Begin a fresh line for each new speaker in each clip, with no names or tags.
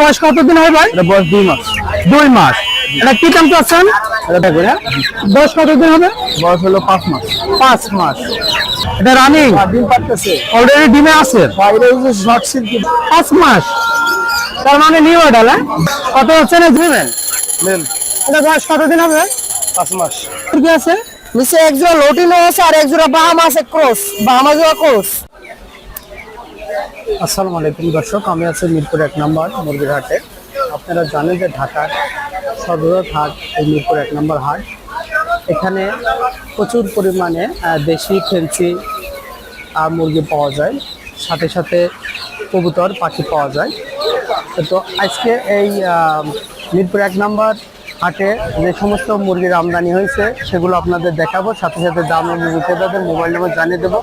বয়স কতদিন হয় ভাই?
এটা বয়স দুই মাস।
দুই মাস। এটা কি দাম চাচ্ছেন
এটা করে
বয়স কতদিন হবে?
বয়স হলো পাঁচ মাস।
পাঁচ মাস। এটা রানিং?
ডিম পারতেছে
অলরেডি ডিমে আছে?
বাইরে শর্ট সিল্কি
পাঁচ মাস। তার মানে নিউ অর্ডার কত হচ্ছে না দিবেন এটা বয়স কতদিন হবে?
পাঁচ মাস।
কি আছে?
নিচে এক জোড়া লোটিনো আছে আর এক জোড়া বাহামা আছে ক্রস বাহামা জোড়া ক্রস
আসসালামু আলাইকুম দর্শক, আমি আছি মিরপুর এক নম্বর মুরগির হাটে। আপনারা জানেন যে ঢাকার সর্ববৃহৎ হাট এই মিরপুর এক নম্বর হাট। এখানে প্রচুর পরিমাণে দেশি ফেন্সি মুরগি পাওয়া যায়। সাথে সাথে কবুতর, পাখি পাওয়া যায়। তো আজকে এই মিরপুর এক নম্বর হাটে যে সমস্ত মুরগির আমদানি হয়েছে, সেগুলো আপনাদের দেখাবো। সাথে সাথে দাম এবং বিক্রেতাদের মোবাইল নম্বর জানিয়ে দেবো।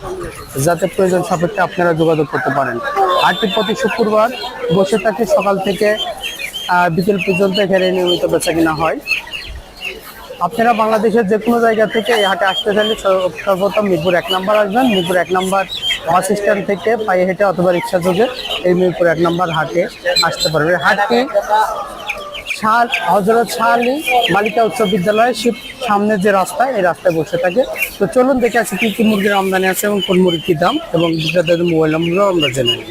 যাতে প্রয়োজন সাপেক্ষে আপনারা যোগাযোগ করতে পারেন। হাটটি প্রতি শুক্রবার বসে থাকে, সকাল থেকে বিকেল পর্যন্ত এখানে নিয়মিত বেচা কিনা হয়। আপনারা বাংলাদেশের যে কোনো জায়গা থেকে এই হাটে আসতে চাইলে সর্বপ্রথম মিরপুর এক নম্বর আসবেন। মিরপুর এক নম্বর বাস স্ট্যান্ড থেকে পায়ে হেঁটে অথবা রিক্সা যোগে এই মিরপুর এক নম্বর হাটে আসতে পারবেন। এই হাটটি শাহ হজরত শাহ আলী বালিকা উচ্চ বিদ্যালয়ের শিব সামনে যে রাস্তা এই রাস্তায় বসে থাকে। তো চলুন দেখে আসি কি কি মুরগির আমদানি আছে এবং কোন মুরগির কি দাম এবং বিক্রেতাদের মোবাইল নম্বরও আমরা জেনে নিই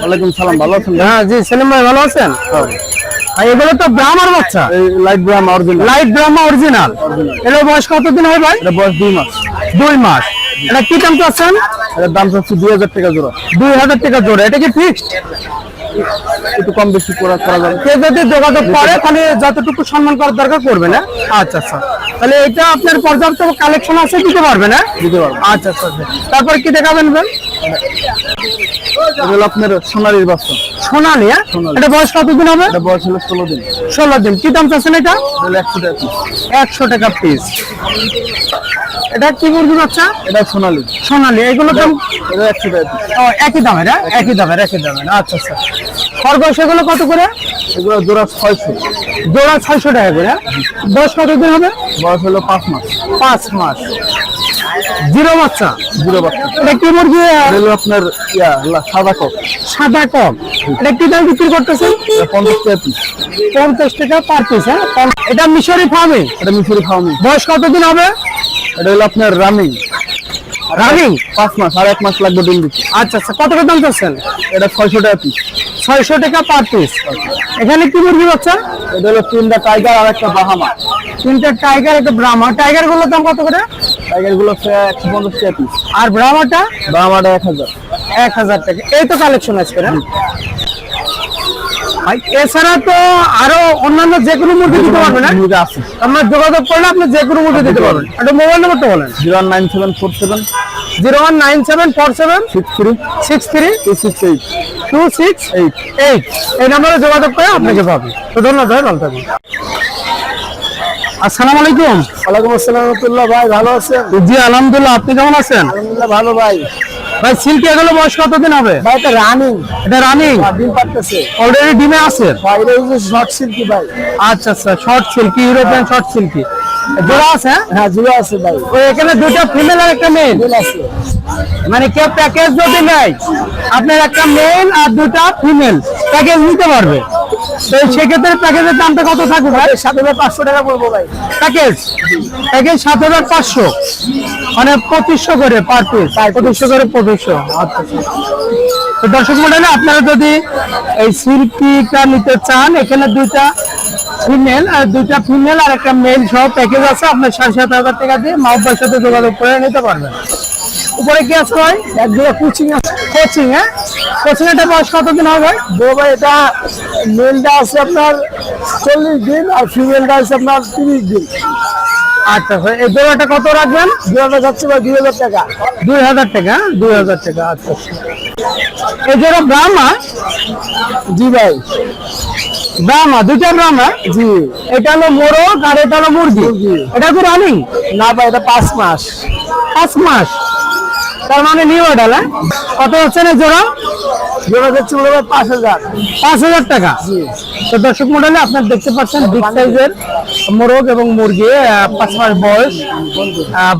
ওয়ালাইকুম। সালাম ভালো আছেন?
হ্যাঁ জি সেলিম ভাই ভালো আছেন? আর এগুলো তো ব্রাহ্মার বাচ্চা।
Light Brahma original
light Brahma original এর বয়স কতদিন হয় ভাই?
এটা বয়স দুই মাস।
দুই মাস। এটা কি দাম চাচ্ছেন?
এটার দাম হচ্ছে দুই হাজার টাকা জোড়া।
দুই হাজার টাকা জোড়া। এটা কি ফিক্সড
একটু কম বেশি করা করা যাবে।
কেউ যদি যোগাযোগ করে তাহলে যতটুকু সম্মান করার দরকার করবে না? আচ্ছা আচ্ছা। তাহলে এটা আপনার পর্যাপ্ত কালেকশন আছে দিতে পারবে না?
দিতে পারব।
আচ্ছা আচ্ছা আচ্ছা। তারপর কি দেখাবেন
আপনার সোনালির বাচ্চা
সোনালি হ্যাঁ? এটা বয়স কতদিন হবে?
এটা বয়স হলো ষোলো দিন।
ষোলো দিন। কি দাম চাচ্ছেন এটা?
একশো টাকা।
একশো টাকা পিস এটা কি মুরগি বাচ্চা?
এটা সোনালি।
সোনালি। এগুলো দাম?
এটা একশো টাকা
ও, একই দামের হ্যাঁ? একই দামের একই আচ্ছা আচ্ছা। খরগোশ এগুলো কত করে?
এগুলো জোড়া ছয়শো।
জোড়া ছয়শো টাকা করে হ্যাঁ? বয়স কতদিন হবে?
বয়স হলো পাঁচ মাস।
পাঁচ মাস। জিরো বাচ্চা।
জিরো বাচ্চা।
এটা কি মুরগি?
হলো আপনার ইয়া সাদা কক
সাদা কম এটা কি দাম বিক্রি করতেছেন?
পঞ্চাশ টাকা পিস
পঞ্চাশ টাকা পার পিস হ্যাঁ? এটা মিশরি ফার্মে
এটা মিশরি ফার্মি
বয়স কতদিন হবে?
এটা হলো আপনার রানিং
রানিং
পাঁচ মাস আর এক মাস লাগবে ডিম দিতে।
আচ্ছা আচ্ছা কত করে দাম চাচ্ছেন?
এটা ছয়শো টাকা পিস
ছয়শো টাকা পার পিস এখানে কি মুরগি বাচ্চা?
এটা হলো তিনটা টাইগার আর একটা বাহামা
তিনটা টাইগার একটা ব্রাহ্মা টাইগারগুলোর দাম কত করে?
টাইগারগুলো একশো পঞ্চাশ টাকা পিস
আর ব্রাহ্মাটা
এক হাজার।
এক হাজার টাকা। এই তো কালেকশন আজকে না? এছাড়া তো আরও অন্যান্য যে কোনো মুরগি দিতে পারবেন
আছে।
আপনার যোগাযোগ করলে আপনি যে কোনো মুরগি দিতে পারবেন। একটা মোবাইল নাম্বারটা বলেন।
Zero nine seven four seven
zero one nine seven four seven
six three
six three
two six eight
two six eight eight এই নম্বরে যোগাযোগ করে আপনাকে পাবে। তো ধন্যবাদ ভাই ভালো থাকবেন। আসসালামু আলাইকুম।
ওয়ালাইকুম আসসালাম রহমতুল্লাহ ভাই ভালো আছেন?
জি আলহামদুলিল্লাহ আপনি কেমন আছেন?
আলহামদুলিল্লাহ ভালো ভাই।
ভাই সিল্কি এগুলো বয়স কতদিন হবে?
ভাই এটা রানিং
এটা রানিং
ডিম পারতেছে
অলরেডি ডিমে আছে?
ভাই বাইরে শর্ট সিল্কি ভাই।
আচ্ছা আচ্ছা short silkie European short silkie জোড়া আছে হ্যাঁ?
হ্যাঁ জিরো আছে ভাই।
ওই এখানে দুটো ফিমেল আর একটা মেল
আছে।
মানে কেউ প্যাকেজ যদি নেয় আপনার একটা মেল আর দুটা ফিমেল প্যাকেজ নিতে পারবে? তো সেক্ষেত্রে প্যাকেজের দামটা কত থাকবে ভাই?
সাত হাজার পাঁচশো টাকা ভাই।
প্যাকেজ? প্যাকেজ সাত হাজার পাঁচশো। মানে পঁচিশশো করে পার পিস পঁচিশশো করে পঁচিশশো। আচ্ছা আচ্ছা। তো দর্শক মন্ডলী আপনারা যদি এই সিল্কিটা নিতে চান এখানে দুইটা ফিমেল আর দুইটা ফিমেল আর একটা মেল সহ প্যাকেজ আছে। আপনার সাড়ে সাত হাজার টাকা দিয়ে মাহবার সাথে যোগাযোগ করে নিতে পারবেন। উপরে কি আছে ভাই? এক দুটো কোচিং আছে। কোচিং হ্যাঁ? কোচিং এটা বয়স কতদিন হবে? ভাই
বউ ভাই এটা মেলটা আছে আপনার চল্লিশ দিন আর ফিমেলটা আছে আপনার তিরিশ দিন।
আচ্ছা এই জোড়াটা কত রাখবেন?
দুটা যাচ্ছে ভাই দুই হাজার টাকা।
দুই হাজার টাকা হ্যাঁ? দুই হাজার টাকা আচ্ছা আচ্ছা। এই জোড়া ব্রাহ্মা
জি ভাই।
ব্রাহ্মা দুইটা ব্রাহ্মা
জি।
এটা হলো মোরগ আর এটা হলো মুরগি।
মুরগি।
এটা কি রানিং
না ভাই এটা পাঁচ মাস।
পাঁচ মাস? তার মানে নিউ মডেল হ্যাঁ? কত হচ্ছে না জোড়া?
জোড়া যাচ্ছে বলে পাঁচ হাজার।
পাঁচ হাজার টাকা। তো দর্শক মডেলে আপনার দেখতে পাচ্ছেন বিগ সাইজের মোরগ এবং মুরগি পাঁচ মাস বয়স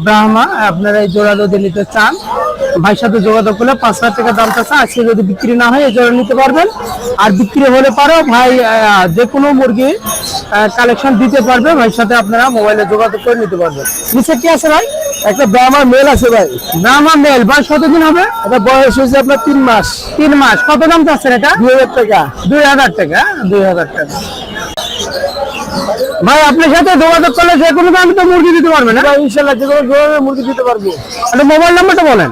ব্রাহ্মা আপনারা এই জোড়া যদি নিতে চান ভাইয়ের সাথে যোগাযোগ করলে পাঁচ হাজার টাকা দাম চাচ্ছে। আজকে যদি বিক্রি না হয় এই জন্য নিতে পারবেন। আর বিক্রি হলে পারো ভাই যে কোনো মুরগি কালেকশন দিতে পারবে। ভাইয়ের সাথে আপনারা মোবাইলে যোগাযোগ করে নিতে পারবেন। নিচে কি আছে ভাই?
একটা ব্রাহ্মা মেল আছে ভাই।
ব্রাহ্মা মেল বয়স কতদিন হবে?
এটা বয়স হয়েছে আপনার তিন মাস।
তিন মাস। কত দাম চাচ্ছেন এটা?
দুই হাজার টাকা।
দুই হাজার টাকা দুই হাজার টাকা। ভাই আপনার সাথে যোগাযোগ করলে যে কোনো দামে তো মুরগি দিতে পারবেন না?
ইনশাল্লাহ যে কোনো ধরনের মুরগি দিতে পারব।
একটা মোবাইল নাম্বারটা বলেন।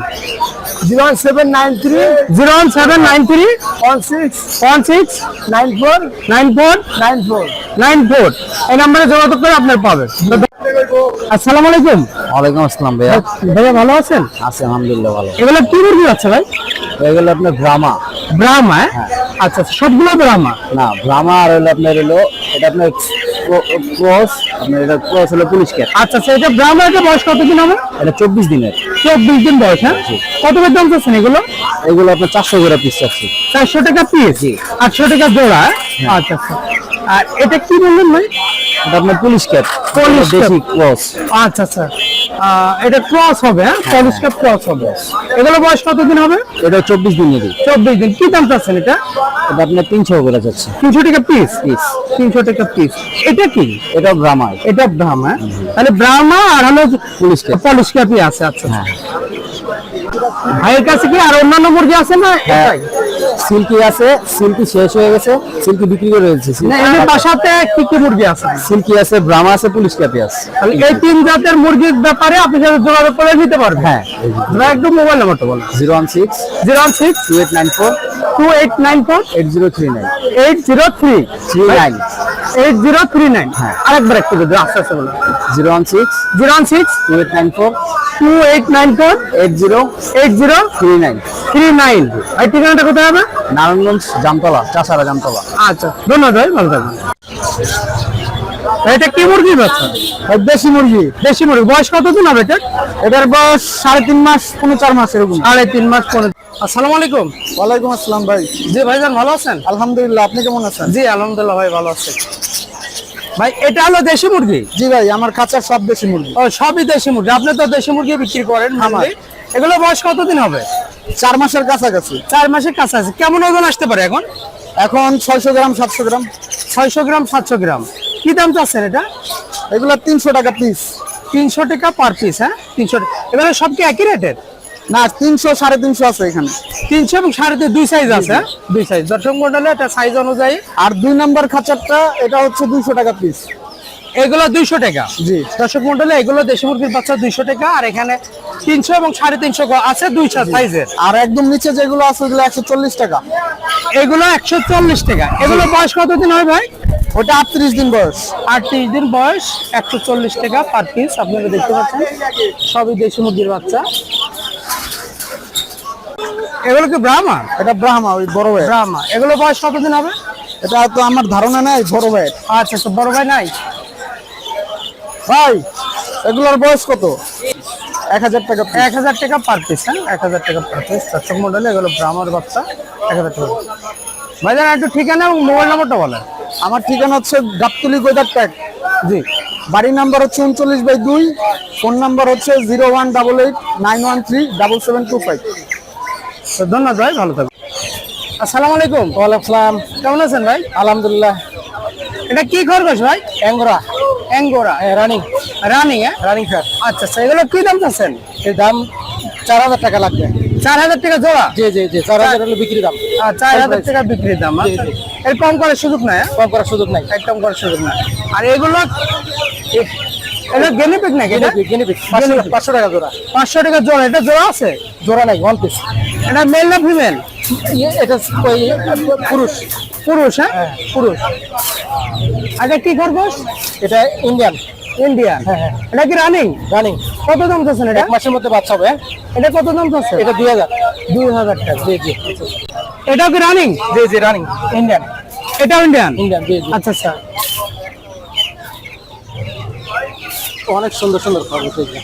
Zero one seven nine three
zero one seven nine three
one six
one six
nine four
nine four
nine four.
Nine four এই নাম্বারে যোগাযোগ করে আপনার পাবেন আসসালামু আলাইকুম।
ওয়ালাইকুম আসসালাম ভাইয়া।
ভাইয়া ভালো আছেন?
আছে আলহামদুলিল্লাহ ভালো।
এগুলো কি মুরগি আছে ভাই?
এগুলো আপনার ব্রাহ্মা।
ব্রাহ্মা হ্যাঁ? আচ্ছা আচ্ছা, সবগুলো ব্রাহ্মা?
না ব্রাহ্মা আর হলো আপনার হলো এটা আপনার ক্রস আপনার এটা ক্রস হলো পুলিশ ক্যাট
আচ্ছা আচ্ছা এটা ব্রাহ্মা এটা বয়স কতদিন হবে?
এটা চব্বিশ দিনের।
চব্বিশ দিন বয়স হ্যাঁ? কত করে দাম চাচ্ছেন এগুলো?
এগুলো আপনার চারশো করে পিস চাচ্ছি।
চারশো টাকা পিস আটশো টাকা জোড়া হ্যাঁ? আচ্ছা আচ্ছা। আর এটা কি বললেন ভাই?
এটা আপনার পুলিশ ক্যাট পুলিশ। ক্রস।
আচ্ছা আচ্ছা। এটা ক্রস হবে হ্যাঁ? পলিশ কাপ ক্রস হবে। এগুলো বয়স কতদিন হবে?
এটা চব্বিশ দিনেরই
চব্বিশ দিন। কি দাম চাচ্ছেন এটা?
এটা আপনার তিনশো করে যাচ্ছে।
তিনশো টাকা পিস পিস তিনশো টাকা পিস এটা কি?
এটা ব্রাহ্মা
এটা ব্রাহ্মা তাহলে ব্রাহ্মা আর হলো
পুলিশ
কাপই আছে আচ্ছা।
হ্যাঁ।
ভাইয়ের কাছে কি আর অন্যান্য মুরগি আছে না
হ্যাঁ? সিল্কি আছে সিল্কি শেষ হয়ে গেছে সিল্কি বিক্রি করে দিয়েছে
না এদের বাসাতে কি কি মুরগি আছে।
সিল্কি আছে ব্রাহ্মা আছে পুলিশ ক্যাপি আছে।
তাহলে এই তিন জাতের মুরগির ব্যাপারে আপনি সাথে যোগাযোগ করে নিতে পারবেন।
হ্যাঁ
একটু মোবাইল নাম্বারটা বলুন
zero one six
zero one six
two eight nine four
two eight nine four
eight zero three nine.
Eight zero three.
Three nine.
Eight zero three nine.
হ্যাঁ।
আরেকবার একটু যদি আস্তে আস্তে বলুন।
Zero one six
zero one six
two eight nine four
two eight nine four
eight zero
eight zero
three nine
three nine. এই ঠিকানাটা কোথায় হবে?
নারায়ণগঞ্জ জামতলা চাষারা জামতলা।
আচ্ছা ধন্যবাদ ভাই ভালো থাকবেন। এটা কি মুরগি বাচ্চা?
দেশি মুরগি।
দেশি মুরগি। বয়স কতদিন হবে এটা?
এটার বয়স সাড়ে তিন মাস পনেরো চার মাস এরকম।
আড়াই তিন মাস পনেরো আসসালামু আলাইকুম।
ওয়ালাইকুম আসসালাম ভাই।
জি ভাইজান ভালো আছেন?
আলহামদুলিল্লাহ আপনি কেমন আছেন?
জি আলহামদুলিল্লাহ ভাই ভালো আছে। ভাই এটা হলো দেশি মুরগি?
জি ভাই আমার কাছে সব দেশি মুরগি।
ও সবই দেশি মুরগি। আপনি তো দেশি মুরগি বিক্রি করেন mainly। এগুলো বয়স কতদিন হবে?
চার মাসের কাছাকাছি।
চার মাসের কাছাকাছি। কেমন ওজন আসতে পারে এখন?
এখন ছয়শো গ্রাম সাতশো গ্রাম।
ছয়শো গ্রাম সাতশো গ্রাম। কি দাম চাচ্ছেন এটা?
এগুলো তিনশো টাকা পিস
তিনশো টাকা পার পিস হ্যাঁ? তিনশো এবারে সব কি একই রেটের
না তিনশো সাড়ে তিনশো আছে এখানে।
তিনশো এবং সাড়ে দুই সাইজ আছে? দুই সাইজ দর্শক মন্ডলে এটা সাইজ অনুযায়ী।
আর দুই নম্বর খাঁচারটা এটা হচ্ছে দুইশো টাকা পিস
এগুলো দুইশো টাকা?
জি।
দর্শক মন্ডলে এগুলো দেশি মুরগির বাচ্চা দুইশো টাকা আর এখানে তিনশো এবং সাড়ে তিনশো আছে দুইশো সাইজের
আর একদম নিচে যেগুলো আছে ওগুলো একশো চল্লিশ টাকা।
এগুলো একশো চল্লিশ টাকা। এগুলো বয়স কতদিন হয় ভাই?
ওটা আটত্রিশ দিন বয়স।
আটত্রিশ দিন বয়স একশো চল্লিশ টাকা পার পিস আপনারা দেখতে পাচ্ছেন। সবই দেশি মুরগির বাচ্চা। এগুলো কি ব্রাহ্মা
এটা ব্রাহ্মা ওই বড় ভাই।
ব্রাহ্মা এগুলো বয়স কতদিন হবে?
এটা তো আমার ধারণা নাই বড় ভাই।
আচ্ছা আচ্ছা বড় ভাই নাই?
ভাই এগুলোর বয়স কত? এক হাজার টাকা
এক হাজার টাকা পার পিস হ্যাঁ? এক হাজার টাকা পার পিস দর্শক মন্ডলে এগুলো ব্রাহ্মার বাচ্চা। এক হাজার টাকা। ভাইজান একটু ঠিকানা এবং মোবাইল নাম্বারটা বলেন।
আমার ঠিকানা হচ্ছে গাবতলি গোদার ট্যাগ।
জি।
বাড়ি নাম্বার হচ্ছে উনচল্লিশ বাই দুই ফোন নাম্বার হচ্ছে zero one double eight nine one three double seven two five.
ধন্যবাদ ভাই ভালো থাকবেন। আসসালামু আলাইকুম।
ওয়ালাইকুম সালাম।
কেমন আছেন ভাই?
আলহামদুলিল্লাহ।
এটা কি খরগোশ ভাই?
অ্যাঙ্গোরা।
অ্যাঙ্গোরা।
রানিং।
রানিং হ্যাঁ?
রানিং স্যার
আচ্ছা আচ্ছা এগুলো কি দাম চাচ্ছেন?
এর দাম চার হাজার টাকা লাগবে।
চার হাজার টাকা জোড়া?
জি জি জি চার হাজার হলো বিক্রি দাম।
চার হাজার টাকা বিক্রির দাম আচ্ছা। এর কম করার সুযোগ নাই হ্যাঁ?
কম করার সুযোগ নাই।
একদম করার সুযোগ নাই। আর এগুলো? এ- এগুলো গেনিপিক এটা?
গেনিপিক
Guinea
পাঁচশো টাকা জোড়া
পাঁচশো টাকা জোড়া। এটা জোড়া আছে?
জোড়া নাই ওয়ান পিস
এটা মেল না ফিমেল
এটা ওই পুরুষ।
পুরুষ হ্যাঁ? পুরুষ। আচ্ছা কি খরগোশ?
এটা ইন্ডিয়ান হ্যাঁ, হ্যাঁ।
এটা কি রানিং
রানিং
কত দাম চাচ্ছেন এটা?
এক মাসের মধ্যে বাচ্চা হবে। হ্যাঁ?
এটা কত দাম চাচ্ছেন?
এটা দুই হাজার।
দুই হাজার টাকা।
জি জি।
এটাও কি রানিং
জি জি রানিং ইন্ডিয়ান
এটাও ইন্ডিয়ান
ইন্ডিয়ান জি জি।
আচ্ছা আচ্ছা।
অনেক সুন্দর সুন্দর হয়েছে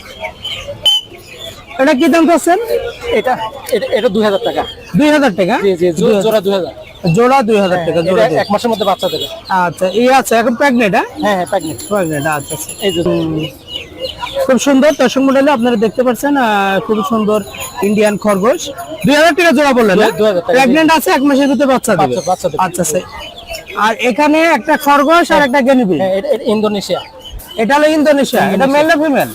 এটা কি দাম চাচ্ছেন?
এটা এটা দুই হাজার টাকা।
দুই হাজার টাকা?
জোড়া দুই হাজার।
জোড়া দুই হাজার টাকা জোড়া
এক মাসের মধ্যে বাচ্চা দেবে
আচ্ছা এই আছে এখন প্রেগনেন্ট হ্যাঁ?
হ্যাঁ হ্যাঁ প্রেগনেন্ট
প্রেগনেন্ট আচ্ছা আচ্ছা।
এই যে
খুব সুন্দর দর্শক মন্ডলী আপনারা দেখতে পাচ্ছেন খুব সুন্দর ইন্ডিয়ান খরগোশ। দুই হাজার টাকা জোড়া বললেন প্রেগনেন্ট আছে এক মাসের ভিতরে বাচ্চা দেবে।
বাচ্চা
আচ্ছা আর এখানে একটা খরগোশ আর একটা গেনিবি
হ্যাঁ, ইন্দোনেশিয়া।
এটা হলো ইন্দোনেশিয়া এটা মেল না ফিমেল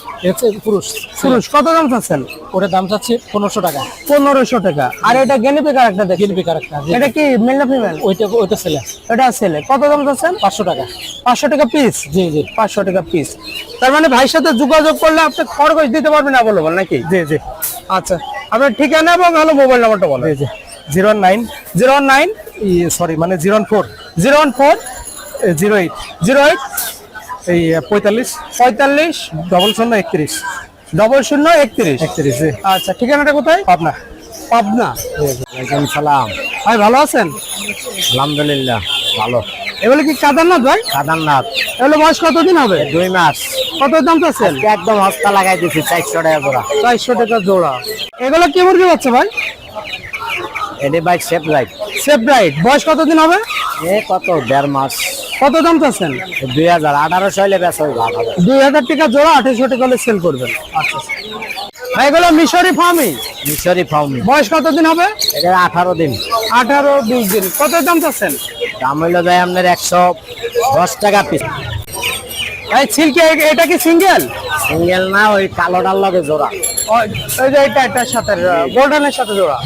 পুরুষ।
পুরুষ। কত দাম চাচ্ছেন?
ওটার দাম চাচ্ছে পনেরোশো টাকা।
পনেরোশো টাকা। আর এটা গেনিপি একটা দেখি
গিলবি কারেক্টার
এটা কি মেল না ফিমেল
ওইটা ওইটা ছেলে।
এটা ছেলে। কত দাম চাচ্ছেন?
পাঁচশো টাকা।
পাঁচশো টাকা পিস
জি জি।
পাঁচশো টাকা পিস তার মানে ভাইয়ের সাথে যোগাযোগ করলে আপনি খরগোশ দিতে পারবেন অ্যাভেলেবল নাকি?
জি জি।
আচ্ছা। আপনার ঠিকানা এবং হলো মোবাইল নাম্বারটা বলেন।
জি zero nine.
Zero nine?
Sorry মানে zero four.
Zero one four?
Zero eight.
Zero eight?
এই পঁয়তাল্লিশ?
পঁয়তাল্লিশ।
ডবল শূন্য একত্রিশ।
ডবল শূন্য একত্রিশ।
একত্রিশ
আচ্ছা ঠিকানাটা কোথায়?
পাবনা।
পাবনা।
ওয়ালাইকুম সালাম।
ভাই ভালো আছেন?
আলহামদুলিল্লাহ ভালো।
এগুলো কি কাদারনাথ ভাই?
কাদারনাথ।
এগুলো বয়স কতদিন হবে?
দুই মাস।
কত দাম চাচ্ছেন?
একদম হস্তা লাগাই দিছি চারশো টাকা জোড়া।
চারশো টাকা জোড়া। এগুলো কি মুরগি পাচ্ছে ভাই?
এটি bike Sebright
Sebright বয়স কতদিন হবে?
এ কত দেড় মাস।
কত দাম চাচ্ছেন?
দুই হাজার আঠারোশো হলে ভালো
দুই হাজার টাকা জোড়া আঠাশশো টাকা হলে সেল করবেন। আচ্ছা এগুলো মিশরি ফার্মি?
মিশরি ফার্ম।
বয়স কতদিন হবে?
এটা আঠারো দিন।
আঠারো বিশ দিন। কত দাম চাচ্ছেন?
দাম হইল যায় আপনার একশো দশ টাকা পিস।
ভাই সিল্কি এটা কি সিঙ্গেল?
সিঙ্গেল না ওই কালোটার লগে জোড়া।
ওই যে এটা এটার সাথে গোল্ডেনের সাথে জোড়া।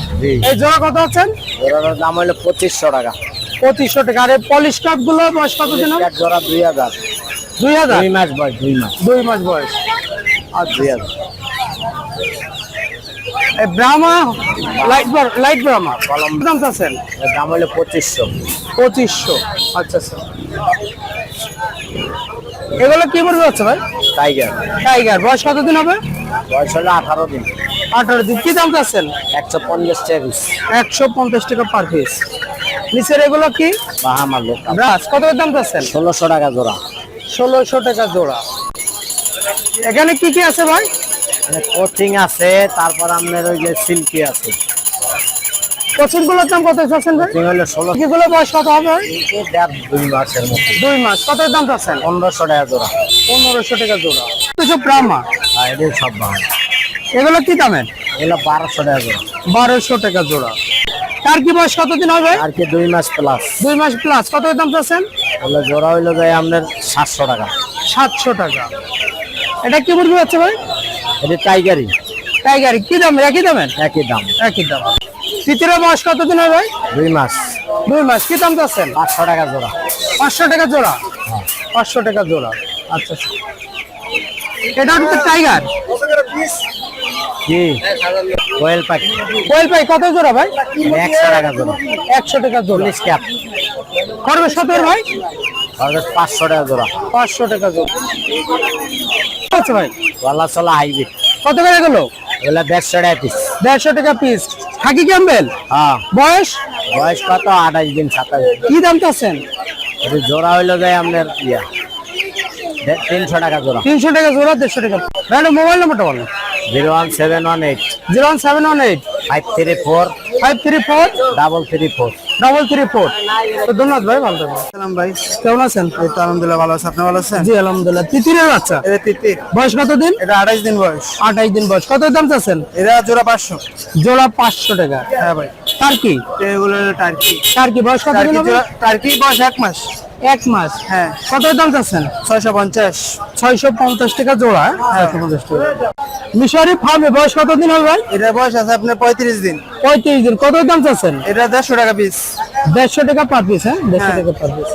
এই জোড়া কত আছেন?
জোড়াটার দাম হইল পঁচিশশো টাকা।
পঁচিশশো টাকা। আর পলিশ কাপগুলো বয়স কতদিন হবে?
এক জোড়া দুই হাজার।
দুই হাজার?
দুই মাস বয়স দুই মাস।
দুই মাস বয়স।
আর দুই হাজার।
এই ব্রাহ্মা লাইট লাইট ব্রাহ্মা কলম দাম চাচ্ছেন?
দাম হইল পঁচিশশো।
পঁচিশশো। আচ্ছা আচ্ছা। এগুলো কি মুরগি হচ্ছে ভাই?
টাইগার
টাইগার বয়স কতদিন হবে?
বয়স হলো আঠারো দিন।
আঠারো দিন। কি দাম চাচ্ছেন?
একশো পঞ্চাশ টাকা পিস।
একশো পঞ্চাশ টাকা পার পিস নিচের এগুলো কি?
বাহামা লোক
ব্রাশ। কত দাম চাচ্ছেন?
ষোলোশো টাকা জোড়া।
ষোলোশো টাকা জোড়া। এখানে কি কি আছে ভাই?
মানে কোচিং আছে তারপর আপনার ওই যে সিল্কি আছে।
কোচিংগুলোর দাম কত চাচ্ছেন ভাই?
হলো ষোলো
গুলো বয়স কত হবে
দুই মাসের মতো।
দুই মাস। কত দাম চাচ্ছেন?
পনেরোশো টাকা জোড়া।
পনেরোশো টাকা জোড়া। দুশো ব্রাহ্মা।
আর এটাই সব বাহামা
এগুলো কি দামের?
এগুলো বারোশো টাকা জোড়া।
বারোশো টাকা জোড়া। তার কি বয়স কতদিন হবে
আর কি দুই মাস প্লাস
দুই মাস প্লাস কত দাম চাচ্ছেন?
এগুলো জোড়া হইল যায় আপনার সাতশো টাকা।
সাতশো টাকা। এটা কি মুরগি হচ্ছে ভাই?
এটি টাইগারই
টাইগার কি দাম? একই দামের?
একই দাম।
একই দাম। তৃতীয় বয়স কতদিন হবে ভাই?
দুই মাস।
দুই মাস। কি দাম চাচ্ছেন?
পাঁচশো টাকা জোড়া।
পাঁচশো টাকা জোড়া? পাঁচশো টাকা জোড়া। আচ্ছা আচ্ছা। এটা হচ্ছে টাইগার
কি? কোয়েল পাখি।
কোয়েল পাই কত জোড়া ভাই?
একশো টাকা জোড়া।
একশো টাকা জোড়া।
ক্যাপ
খরবেশ সতেরো ভাই?
পাঁচশো টাকা জোড়া।
পাঁচশো টাকা জোড়া। আচ্ছা ভাই?
গলা চলা হাইব্রিড।
কত করে গেল
এগুলো দেড়শো টাকা পিস
দেড়শো টাকা পিস খাকি ক্যাম্বেল?
হ্যাঁ।
বয়স?
বয়স কত? আঠাশ দিন সাতাশ দিন।
কি দাম চাচ্ছেন?
জোড়া হইল যায় আপনার ইয়া তিনশো টাকা জোড়া।
তিনশো টাকা জোড়া দেড়শো টাকা। মোবাইল নাম্বারটা বলেন।
Zero one seven one eight.
Zero one seven one eight.
Five three four.
Five three four.
Double three four.
Double three four. তো ধন্যবাদ ভাই ভালো থাকবেন।
ভাই।
কেমন আছেন?
এই তো আলহামদুলিল্লাহ ভালো আছে। আপনি ভালো আছেন?
জি আলহামদুলিল্লাহ। তিতিরের বাচ্চা?
এটা তিতির।
বয়স কত দিন
এটা আঠাইশ দিন বয়স।
আঠাইশ দিন বয়স। কত দাম চাচ্ছেন?
এটা জোড়া পাঁচশো।
জোড়া পাঁচশো টাকা।
হ্যাঁ ভাই।
তার কি
এগুলো টার্কি।
তার কি বয়স কত দিন হবে?
টার্কি বয়স এক মাস।
এক মাস।
হ্যাঁ।
কত দাম চাচ্ছেন?
ছয়শো পঞ্চাশ।
ছয়শো পঞ্চাশ টাকা জোড়া হ্যাঁ? পঞ্চাশ টাকা। মিশরি ফার্মে বয়স কত দিন হবে ভাই?
এটা বয়স আছে আপনার পঁয়ত্রিশ দিন।
পঁয়ত্রিশ দিন। কত দাম চাচ্ছেন?
এটা দেড়শো টাকা পিস
দেড়শো টাকা পার পিস হ্যাঁ? দেড়শো
হ্যাঁ।
টাকা পার পিস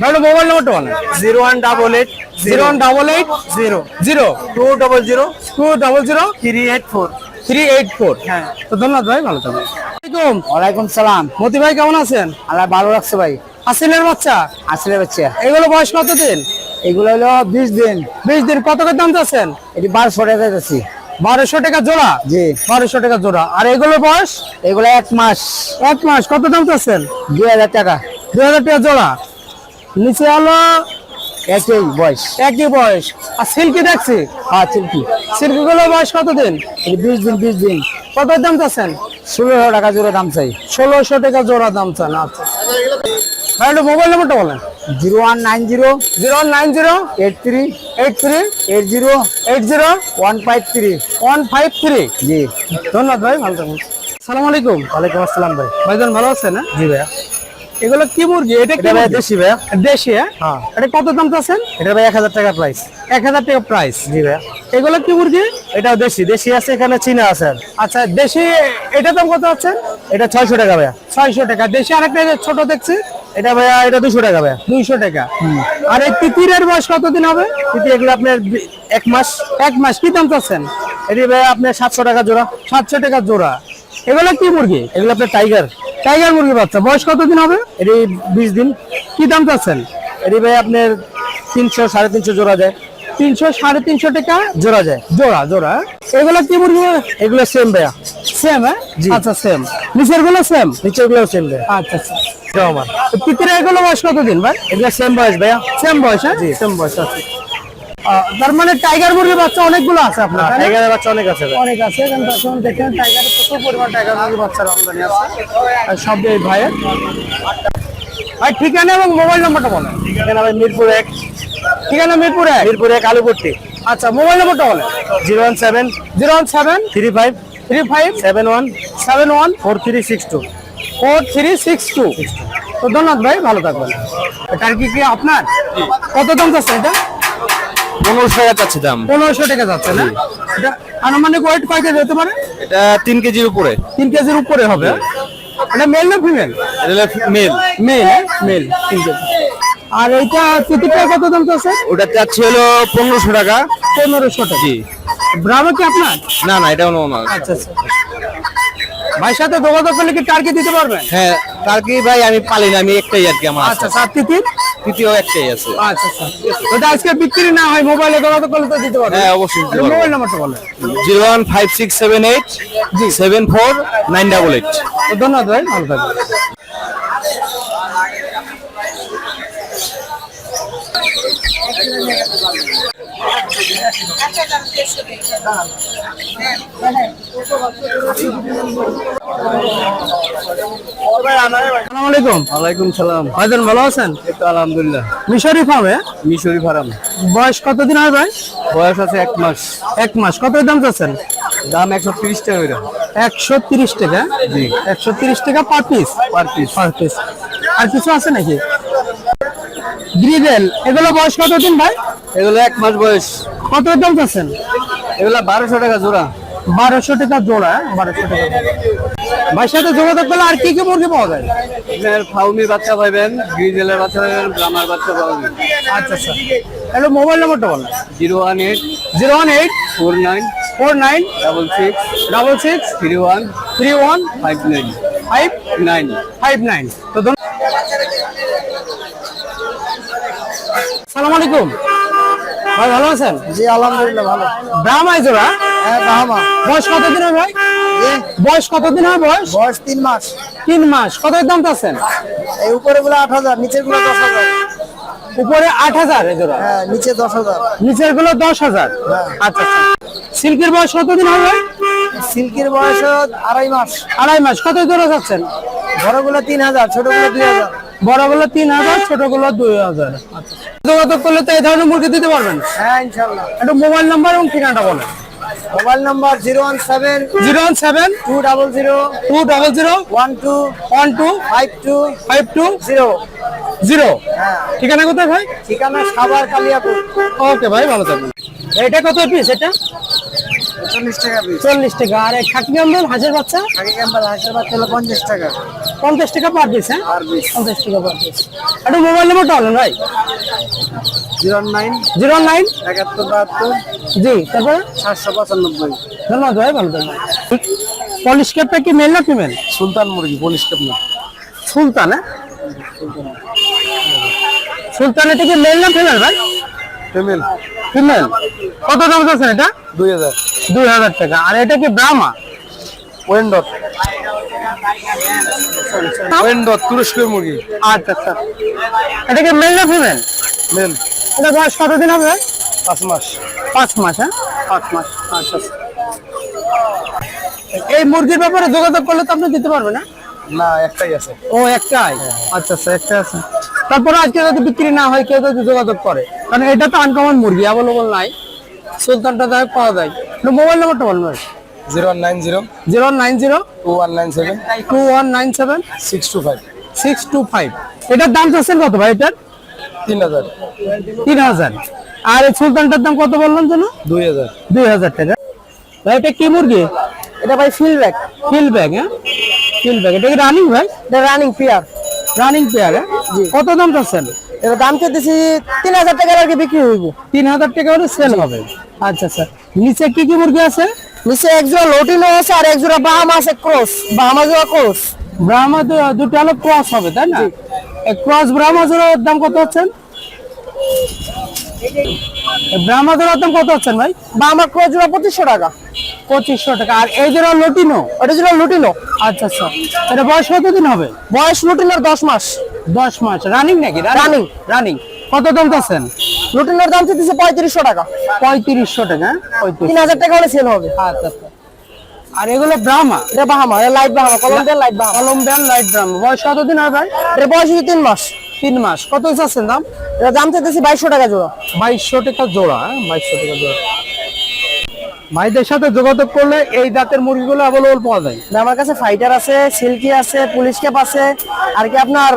ভাই মোবাইল নাম্বারটা বলেন।
Zero one double eight
zero one double eight
zero.
Zero.
Two double zero
two double zero
three eight four.
Three eight four.
হ্যাঁ।
তো ধন্যবাদ ভাই ভালো থাকবেন। আসসালামাইকুম
ওয়ালাইকুম সালাম।
মতি ভাই কেমন আছেন?
আল্লাহ ভালো রাখছে ভাই।
আসিলের বাচ্চা?
আসলে বাচ্চা।
এগুলো বয়স কত দিন
এগুলো হলো বিশ দিন।
বিশ দিন কত করে দাম চাচ্ছেন?
এটি বারোশো টাকা যাচ্ছি
বারোশো টাকা জোড়া?
জি।
বারোশো টাকা জোড়া। আর এগুলো বয়স?
এগুলো এক মাস।
এক মাস। কত দাম চাচ্ছেন?
দুই হাজার টাকা।
দুই হাজার টাকা জোড়া। নিচে হলো
একই বয়স।
একই বয়স। আর সিল্কি দেখছি?
হ্যাঁ
সিল্কি। গুলো বয়স কত দিন
বিশ দিন বিশ দিন।
কত দাম চাচ্ছেন?
ষোলোশো টাকা জোড়া দাম চাই।
ষোলোশো টাকা জোড়া দাম চান আচ্ছা। ভাই মোবাইল নাম্বারটা বলেন।
Zero one nine zero
zero one nine zero
eight three
eight three
eight zero
eight zero
one five three.
One five three.
জি।
ধন্যবাদ ভাই ভালো থাকুন। সালাম আলাইকুম।
ওয়ালাইকুম আসসালাম ভাই।
ভাইজান ভালো আছেন না
জি ভাইয়া।
এগুলো কি মুরগি? এটা কি
এটা ভাই দেশি
দেশি হ্যাঁ?
হ্যাঁ।
এটা কত দাম চাচ্ছেন?
এটা ভাই এক হাজার টাকা প্রাইস
এক হাজার টাকা প্রাইস
জি ভাইয়া
এগুলো কি মুরগি?
এটাও দেশি। দেশি আছে এখানে চীনা আছে।
আচ্ছা দেশি এটা দাম কত আছে
এটা ছয়শো টাকা ভাইয়া।
ছয়শো টাকা। দেশি আরেকটা ছোট দেখছি।
এটা ভাইয়া এটা দুশো টাকা ভাইয়া।
দুইশো টাকা। আর এই তিতিরের বয়স কতদিন হবে?
কিন্তু এগুলো আপনার এক মাস।
এক মাস। কি দাম চাচ্ছেন?
এটি ভাইয়া আপনার সাতশো টাকা জোড়া।
সাতশো টাকা জোড়া। এগুলো কি মুরগি?
এগুলো আপনার টাইগার
টাইগার মুরগি বাচ্চা। বয়স কতদিন হবে?
এটি বিশ দিন।
কি দাম চাচ্ছেন?
এটি ভাই আপনার তিনশো সাড়ে তিনশো জোড়া যায়।
তিনশো সাড়ে তিনশো টাকা
জোড়া যায়।
জোড়া জোড়া। এগুলো কি মুরগি?
এগুলো সেম ভাইয়া।
সেম হ্যাঁ। আচ্ছা সেম নিচেরগুলো সেম
নিচেরগুলো সেম ভাইয়া।
আচ্ছা আচ্ছা।
আমার।
এগুলো বয়স কতদিন ভাই?
এগুলো সেম বয়স ভাইয়া।
সেম বয়স হ্যাঁ? সেম বয়স আছে। তার মানে টাইগার মুরগি বাচ্চা অনেকগুলো আছে আপনার
টাইগারের বাচ্চা অনেক আছে
অনেক আছে এখন দেখেন টাইগারের প্রচুর পরিমাণ টাইগার মুরগি বাচ্চার আমদানি আছে। আর সব এই ভাইয়ের। ভাই ঠিকানা এবং মোবাইল নাম্বারটা বলেন।
এখানে ভাই মিরপুর এক।
ঠিকানা মিরপুর এক?
মিরপুর এক আলুপট্টি।
আচ্ছা মোবাইল নাম্বারটা বলেন।
Zero one seven
zero one seven
three five
three five
seven one
seven one
four three six two.
Four three six two. তো ধন্যবাদ ভাই ভালো থাকবেন। এটার কি কি আপনার? কত দাম যাচ্ছে এটা?
পনেরোশো টাকা চাচ্ছি দাম।
পনেরোশো টাকা যাচ্ছে না? এটা আনুমানিক ওয়েট কয় কেজি হতে পারে?
এটা তিন কেজির উপরে।
তিন কেজির উপরে হবে। এটা মেল না ফিমেল
এটা মেল
মেল মেল তিন কেজি। আর এইটা তিতিটা কত দাম চাচ্ছে?
ওটা চাচ্ছি হলো পনেরোশো টাকা।
পনেরোশো টাকা।
জি।
ব্রাহ্মণ কি আপনার?
না না এটাও নো না
আচ্ছা আচ্ছা। ভাইয়ের সাথে যোগাযোগ করলে কি টার্কি দিতে পারবেন?
হ্যাঁ তার কি ভাই আমি পালি না আমি একটাই আর কি আমার
আচ্ছা সাত তিতির
তৃতীয় একটাই আছে।
আচ্ছা আচ্ছা ওটা আজকে বিক্রি না হয় মোবাইলে যোগাযোগ করলে তো দিতে পারবেন
হ্যাঁ, অবশ্যই দিতে পারব।
মোবাইল নাম্বারটা বলেন।
Zero one five six seven eight জি। Seven four nine double eight.
ধন্যবাদ ভাই ভালো থাকবেন। আসসালামু আলাইকুম
ওয়ালাইকুম সালাম।
ভালো আছেন?
আলহামদুলিল্লাহ।
মিশরি ফার্মে?
মিশরি ফার্ম।
বয়স কতদিন হয় ভাই?
বয়স আছে এক মাস।
এক মাস। কত দাম চাচ্ছেন?
দাম একশো তিরিশ টাকা
একশো তিরিশ টাকা?
জি।
একশো তিরিশ টাকা per piece
per piece
per piece আর কিছু আছে নাকি? এগুলো বয়স কতদিন ভাই?
এগুলো এক মাস বয়স।
কত দাম চাচ্ছেন?
এগুলো বারোশো টাকা জোড়া।
বারোশো টাকা জোড়া বারোশো টাকা ভাইয়ের সাথে যোগাযোগ করলে আর কি কি মুরগি পাওয়া যায়?
আপনার ফাউমি বাচ্চা পাইবেন গ্রিজেলের বাচ্চা পাইবেন ব্রাহ্মার বাচ্চা পাবেন।
আচ্ছা আচ্ছা। হ্যালো মোবাইল নাম্বারটা বলেন।
Zero one eight
zero one eight
four nine
four nine
double six
double six
three one
three one
five nine
five
nine.
Five nine. তো সালাম আলাইকুম। ভাই ভালো আছেন?
জি আলহামদুলিল্লাহ ভালো।
ব্রাহ্মাই জোড়া?
হ্যাঁ বাহামা
বয়স কতদিন হয় ভাই? বয়স কতদিন হয় বয়স?
বয়স তিন মাস।
তিন মাস। কত দাম চাচ্ছেন?
এই উপরে গুলো আট হাজার নিচেরগুলো দশ হাজার।
উপরে আট হাজার এই জোড়া?
হ্যাঁ নিচে দশ হাজার।
নিচেরগুলো দশ হাজার? আচ্ছা আচ্ছা। সিল্কের বয়স কতদিন হবে
সিল্কের বয়স আড়াই মাস।
আড়াই মাস। কত জোড়া চাচ্ছেন?
বড়গুলো তিন হাজার ছোটগুলো দুই হাজার।
বড়গুলো তিন হাজার ছোটগুলো দুই হাজার। আচ্ছা। যোগাযোগ করলে তো এই ধরনের মুরগি দিতে পারবেন।
হ্যাঁ ইনশাল্লাহ।
একটু মোবাইল নাম্বার এবং ঠিকানাটা বলেন।
Mobile number zero one seven
zero one seven
two double zero
two double zero
one two
one two
five two
five two
zero.
Zero. ঠিকানা কোথায় ভাই?
ঠিকানা সাভার কালিয়াপুর।
ওকে ভাই ভালো থাকবেন। এটা কত পিস এটা?
চল্লিশ টাকা
চল্লিশ টাকা। আর খাকি হাঁসের বাচ্চা?
আগে ক্যাম্পাল হাঁসের বাচ্চা হলো পঞ্চাশ টাকা।
পঞ্চাশ টাকা পার পিস হ্যাঁ?
পার পিস
পঞ্চাশ টাকা পার পিস একটু মোবাইল নাম্বারটা বলেন ভাই।
জিরো নাইন
জিরো নাইন
একাত্তর বাহাত্তর
জি তারপরে?
সাতশো পঁচানব্বই।
ধন্যবাদ ভাই ভালো থাকবেন। পলিশ ক্যাপটা কি মেল না ফিমেল
সুলতান মুরগি পলিশ কাপ না।
সুলতান হ্যাঁ? সুলতান এটা কি মেল না ফিমেল ভাই?
ফিমেল
ফিমেল কত দাম আছে এটা?
দুই হাজার।
দুই হাজার টাকা। আর এটা কি ব্রাহ্মা
ওয়েন্ডট ওয়েন্ডট তুরস্কের মুরগি।
আচ্ছা আচ্ছা। এটা কি মেল না ফিমেল
মেল
এটা বয়স কতদিন হবে?
পাঁচ মাস।
পাঁচ মাস হ্যাঁ? পাঁচ মাস। আচ্ছা আচ্ছা। এই মুরগির ব্যাপারে যোগাযোগ করলে তো আপনি দিতে পারবেন না
না একটাই আছে।
ও একটাই? আচ্ছা আচ্ছা একটা আছে। তারপরে আজকে যদি বিক্রি না হয় কেউ যদি যোগাযোগ করে? কারণ এটা তো আনকমন মুরগি অ্যাভেলেবল নাই। সুলতানটা দেখ পাওয়া যায়। মোবাইল নাম্বারটা বলুন ভাই।
Zero one nine zero.
Zero one nine zero.
Two one nine seven.
Two one nine seven.
Six two five.
Six two five. এটার দাম চাচ্ছেন কত ভাই এটার?
তিন হাজার।
তিন হাজার। আর এই সুলতানটার দাম কত বললাম যেন?
দুই হাজার।
দুই হাজার টাকা। ভাই এটা কি মুরগি?
এটা ভাই ফিল ব্যাগ
ফিল ব্যাগ হ্যাঁ? ফিল ব্যাগ এটা কি রানিং ভাই?
এটা রানিং পেয়ার
রানিং পেয়ার হ্যাঁ? কত দাম চাচ্ছেন?
এটা দাম চাইতেছি তিন হাজার টাকার আর কি বিক্রি হইব।
তিন হাজার টাকা হলে সেল হবে। আচ্ছা স্যার নিচে কি কি মুরগি আছে?
নিচে এক জোড়া লোটিনো আছে আর এক জোড়া বাহামা আছে ক্রস। বাহামা জোড়া ক্রস।
ব্রাহ্মা দুটো হলো ক্রস হবে তাই না? ক্রস ব্রাহ্মা জোড়ার দাম কত হচ্ছেন ব্রাহ্মা জোড়ার দাম কত হচ্ছেন ভাই?
বাহামা ক্রস জোড়া পঁচিশশো টাকা।
পঁচিশশো টাকা। আর এই জোড়া লটিনো?
ওটা জোড়া লুটিনো।
আচ্ছা আচ্ছা। এটা বয়স কতদিন হবে?
বয়স লুটিনোর দশ মাস।
দশ মাস। রানিং নাকি?
Running.
রানিং কত দাম চাচ্ছেন?
লুটিনোর দাম চাইতেছে পঁয়ত্রিশশো টাকা।
পঁয়ত্রিশশো টাকা হ্যাঁ? পঁয়ত্রিশ।
তিন হাজার টাকা হলে সেল হবে।
আচ্ছা আচ্ছা। আর এগুলো ব্রাহ্মা
এটা বাহামা এটা light Brahma Columbian light Brahma
Columbian light Brahma বয়স কতদিন হবে ভাই?
এটা বয়স হচ্ছে তিন মাস।
তিন মাস। কত চাচ্ছেন দাম?
এটা দাম চাইতেছি বাইশশো টাকা জোড়া।
বাইশশো টাকা জোড়া হ্যাঁ? বাইশশো টাকা জোড়া। ভাইদের সাথে যোগাযোগ করলে এই জাতের মুরগিগুলো অ্যাভেলেবল পাওয়া যায়।
আমার কাছে ফাইটার আছে সিল্কি আছে পুলিশ ক্যাপ আছে আর কি আপনার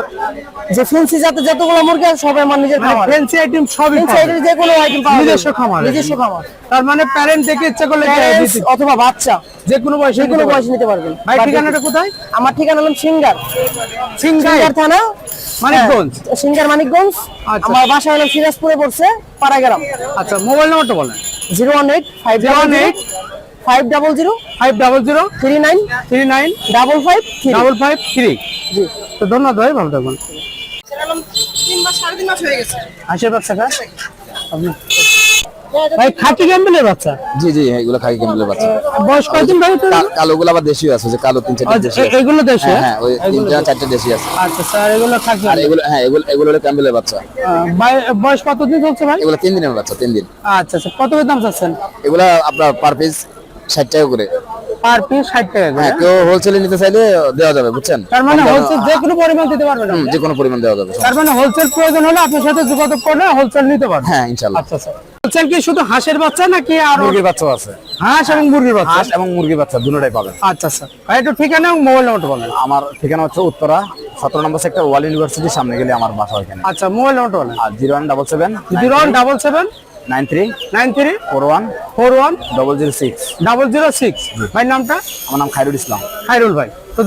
যে ফেন্সি জাতের যতগুলো মুরগি আছে সব আমার নিজের খামার।
ফ্যান্সি আইটেম সবই
ফেন্সি আইটেম যে কোনো আইটেম পাওয়া যাবে।
নিজস্ব খামার
নিজস্ব খামার।
তার মানে প্যারেন্ট থেকে ইচ্ছা করলে
অথবা বাচ্চা
যে কোনো বয়সে
যে কোনো বয়সে নিতে পারবেন।
ভাই ঠিকানাটা কোথায়?
আমার ঠিকানা হলাম সিঙ্গার সিঙ্গার থানা
মানিকগঞ্জ।
হ্যাঁ, সিঙ্গার মানিকগঞ্জ। আমার বাসা হলো সিরাজপুরে পড়ছে পাড়াগ্রাম।
আচ্ছা মোবাইল নাম্বারটা বলেন।
Zero one eight five
zero one eight
five double zero
five double zero
three nine
three nine
double five three.
Double five three.
জি।
তো ধন্যবাদ ভাই ভালো থাকবেন।
আশীর্বাদ সাড়ে
ভাই খাকি ক্যাম্বেলের বাচ্চা?
জি জি এগুলো খাকি ক্যাম্বেলের বাচ্চা।
বয়স কয়দিন ভাই তো
কালো গুলো আবার দেশি আছে যে কালো তিন চারটে দেশি আছে।
এগুলো দেশি
হ্যাঁ হ্যাঁ ওই তিনটা চারটে দেশি আছে।
আচ্ছা স্যার এগুলো খাকি
আর এগুলো হ্যাঁ এগুলো এগুলো হলো ক্যাম্বেলের বাচ্চা।
বয়স কতদিন চলছে ভাই?
এগুলো তিন দিনের বাচ্চা তিন দিন।
আচ্ছা আচ্ছা কত দাম চাচ্ছেন?
এগুলা আপনার পার পিস ষাট টাকা করে।
পার পিস ষাট টাকা করে।
হ্যাঁ কেউ হোলসেলে নিতে চাইলে দেওয়া যাবে বুঝছেন?
তার মানে হোলসেল যে কোনো পরিমাণ দিতে পারবেন
হুম,
আপনি?
যে কোনো পরিমাণ দেওয়া যাবে
তার মানে হোলসেল প্রয়োজন হলে আপনার সাথে যোগাযোগ করলে হোলসেল নিতে পারবেন।
হ্যাঁ ইনশাল্লাহ
আচ্ছা স্যার হোলসেল কি শুধু হাঁসের বাচ্চা নাকি আর
মুরগির বাচ্চাও আছে।
হাঁস এবং মুরগির বাচ্চা?
হাঁস এবং মুরগির বাচ্চা দুটোটাই পাবেন।
আচ্ছা স্যার ভাই একটু ঠিকানা এবং মোবাইল নাম্বারটা বলেন।
আমার ঠিকানা হচ্ছে উত্তরা সতেরো নম্বর সেক্টর ওয়াল ইউনিভার্সিটির সামনে গেলে আমার বাসা ওখানে
আচ্ছা মোবাইল নাম্বারটা বলেন।
আর zero one double seven
zero one double seven
nine three
nine three
four one
four one
double zero six
double zero six ভাই নামটা?
আমার নাম খাইরুল ইসলাম।
খাইরুল ভাই। তো